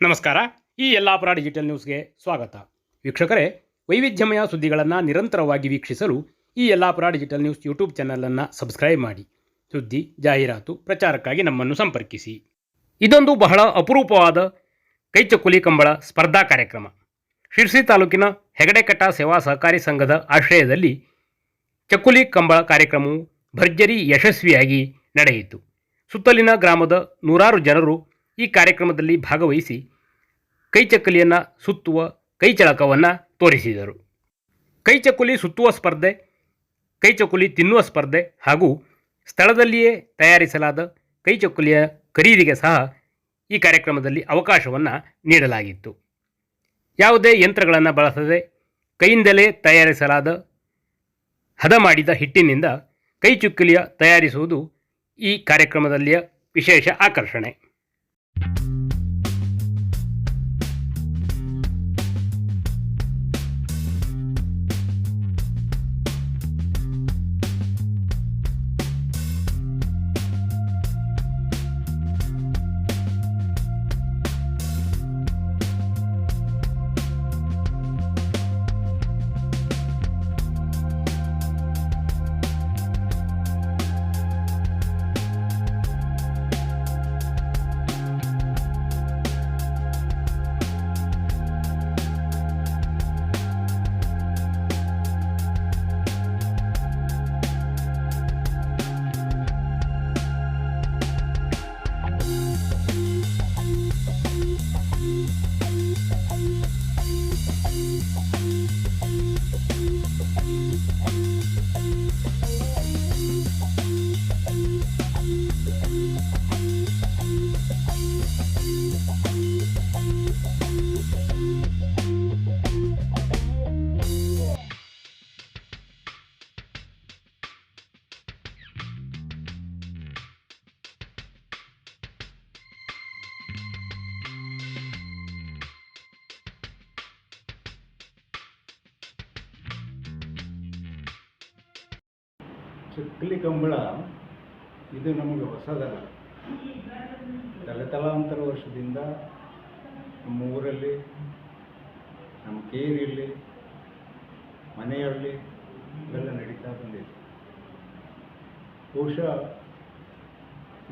ನಮಸ್ಕಾರ. ಈ ಯಲ್ಲಾಪುರ ಡಿಜಿಟಲ್ ನ್ಯೂಸ್ಗೆ ಸ್ವಾಗತ. ವೀಕ್ಷಕರೇ, ವೈವಿಧ್ಯಮಯ ಸುದ್ದಿಗಳನ್ನು ನಿರಂತರವಾಗಿ ವೀಕ್ಷಿಸಲು ಈ ಯಲ್ಲಾಪುರ ಡಿಜಿಟಲ್ ನ್ಯೂಸ್ ಯೂಟ್ಯೂಬ್ ಚಾನಲನ್ನು ಸಬ್ಸ್ಕ್ರೈಬ್ ಮಾಡಿ. ಸುದ್ದಿ, ಜಾಹೀರಾತು, ಪ್ರಚಾರಕ್ಕಾಗಿ ನಮ್ಮನ್ನು ಸಂಪರ್ಕಿಸಿ. ಇದೊಂದು ಬಹಳ ಅಪರೂಪವಾದ ಕೈಚಕ್ಕುಲಿ ಕಂಬಳ ಸ್ಪರ್ಧಾ ಕಾರ್ಯಕ್ರಮ. ಶಿರ್ಸಿ ತಾಲೂಕಿನ ಹೆಗಡೆಕಟ್ಟ ಸೇವಾ ಸಹಕಾರಿ ಸಂಘದ ಆಶ್ರಯದಲ್ಲಿ ಚಕ್ಕುಲಿ ಕಂಬಳ ಕಾರ್ಯಕ್ರಮವು ಭರ್ಜರಿ ಯಶಸ್ವಿಯಾಗಿ ನಡೆಯಿತು. ಸುತ್ತಲಿನ ಗ್ರಾಮದ ನೂರಾರು ಜನರು ಈ ಕಾರ್ಯಕ್ರಮದಲ್ಲಿ ಭಾಗವಹಿಸಿ ಕೈಚಕ್ಕಲಿಯನ್ನು ಸುತ್ತುವ ಕೈಚಳಕವನ್ನು ತೋರಿಸಿದರು. ಕೈಚಕ್ಕುಲಿ ಸುತ್ತುವ ಸ್ಪರ್ಧೆ, ಕೈಚಕ್ಕುಲಿ ತಿನ್ನುವ ಸ್ಪರ್ಧೆ ಹಾಗೂ ಸ್ಥಳದಲ್ಲಿಯೇ ತಯಾರಿಸಲಾದ ಕೈಚಕ್ಕುಲಿಯ ಖರೀದಿಗೆ ಸಹ ಈ ಕಾರ್ಯಕ್ರಮದಲ್ಲಿ ಅವಕಾಶವನ್ನು ನೀಡಲಾಗಿತ್ತು. ಯಾವುದೇ ಯಂತ್ರಗಳನ್ನು ಬಳಸದೆ ಕೈಯಿಂದಲೇ ತಯಾರಿಸಲಾದ ಹದ ಮಾಡಿದ ಹಿಟ್ಟಿನಿಂದ ಕೈಚುಕ್ಕಲಿಯ ತಯಾರಿಸುವುದು ಈ ಕಾರ್ಯಕ್ರಮದಲ್ಲಿಯ ವಿಶೇಷ ಆಕರ್ಷಣೆ. ಚಕ್ಕಲಿ ಕಂಬಳ ಇದು ನಮಗೆ ಹೊಸದಲ್ಲ. ತಲೆತಲಾಂತರ ವರ್ಷದಿಂದ ನಮ್ಮ ಊರಲ್ಲಿ ನಮ್ಮ ಕೇರಿಯಲ್ಲಿ, ಮನೆಯಲ್ಲಿ ಇವೆಲ್ಲ ನಡೀತಾ ಬಂದಿದೆ. ಬಹುಶಃ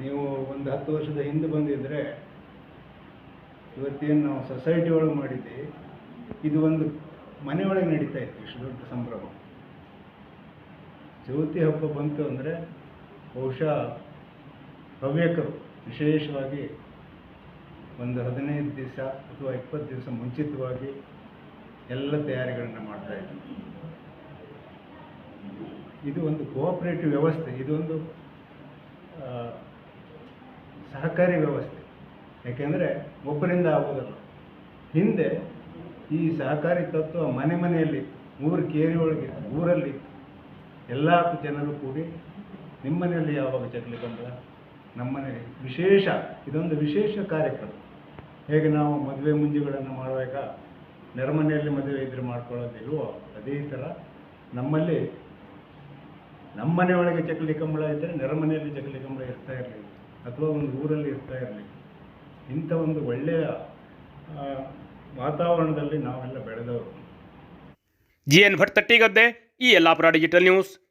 ನೀವು ಒಂದು ಹತ್ತು ವರ್ಷದ ಹಿಂದೆ ಬಂದಿದ್ದರೆ ಇವತ್ತೇನು ನಾವು ಸೊಸೈಟಿ ಒಳಗೆ ಮಾಡಿದ್ದೀವಿ. ಇದು ಒಂದು ಮನೆಯೊಳಗೆ ನಡೀತಾ ಇತ್ತು, ಇಷ್ಟು ದೊಡ್ಡ ಸಂಭ್ರಮ. ಜ್ಯೋತಿ ಹಬ್ಬ ಬಂತು ಅಂದರೆ ಬಹುಶಃ ಹವ್ಯಕರು ವಿಶೇಷವಾಗಿ ಒಂದು ಹದಿನೈದು ದಿವಸ ಅಥವಾ ಇಪ್ಪತ್ತು ದಿವಸ ಮುಂಚಿತವಾಗಿ ಎಲ್ಲ ತಯಾರಿಗಳನ್ನು ಮಾಡ್ತಾ ಇದ್ರು. ಇದು ಒಂದು ಕೋಆಪರೇಟಿವ್ ವ್ಯವಸ್ಥೆ ಇದೊಂದು ಸಹಕಾರಿ ವ್ಯವಸ್ಥೆ. ಯಾಕೆಂದರೆ ಒಬ್ಬರಿಂದ ಆಗೋದಲ್ಲ ಹಿಂದೆ ಈ ಸಹಕಾರಿ ತತ್ವ ಮನೆ ಮನೆಯಲ್ಲಿ, ಊರು ಕೇರಿ ಒಳಗೆ ಊರಲ್ಲಿ ಎಲ್ಲ ಜನರು ಕೂಡಿ ನಿಮ್ಮನೆಯಲ್ಲಿ ಯಾವಾಗ ಚಕ್ಲಿ ಕಂಬಳ ನಮ್ಮನೆ ವಿಶೇಷ, ಇದೊಂದು ವಿಶೇಷ ಕಾರ್ಯಕ್ರಮ. ಹೇಗೆ ನಾವು ಮದುವೆ ಮುಂಜಿಗಳನ್ನು ಮಾಡುವಾಗ ನೆರೆಮನೆಯಲ್ಲಿ ಮದುವೆ ಇದ್ರೆ ಮಾಡ್ಕೊಳ್ಳೋದಿಲ್ವೋ ಅದೇ ಥರ ನಮ್ಮಲ್ಲಿ ನಮ್ಮನೆಯೊಳಗೆ ಚಕ್ಲಿ ಕಂಬಳ ಇದ್ದರೆ ನೆರೆಮನೆಯಲ್ಲಿ ಚಕ್ಲಿ ಕಂಬಳ ಇರ್ತಾ ಇರಲಿ, ಅಥವಾ ಒಂದು ಊರಲ್ಲಿ ಇರ್ತಾ ಇರಲಿ. ಇಂಥ ಒಂದು ಒಳ್ಳೆಯ ವಾತಾವರಣದಲ್ಲಿ ನಾವೆಲ್ಲ ಬೆಳೆದವರು. ಜಿ ಎನ್ ಭಟ್ ತಟ್ಟಿಗದ್ದೆ, ಈ Yellapur digital news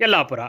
Yellapur